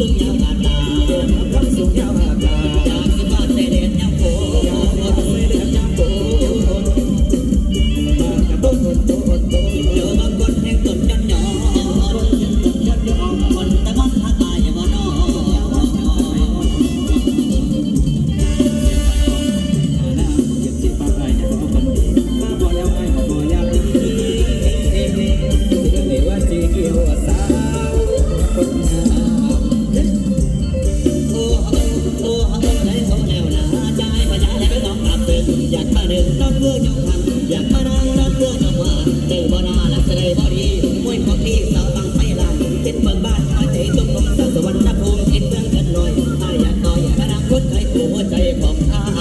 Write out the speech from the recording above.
Yeah. เดินรับเพื่อยกขันอยากมาได้รับเพื่อจังหว่าเจอบ่นาหลักเสดบ่ดีมวยพองที่สาวบางไฟลานเจ็ดเบิ่งบ้านคอยใจจมลงสาวสวรรค์ภูมิเจ็ดเมืองกันหน่อยถ้าอยากต่อยอนาคตใครหัวใจของข้า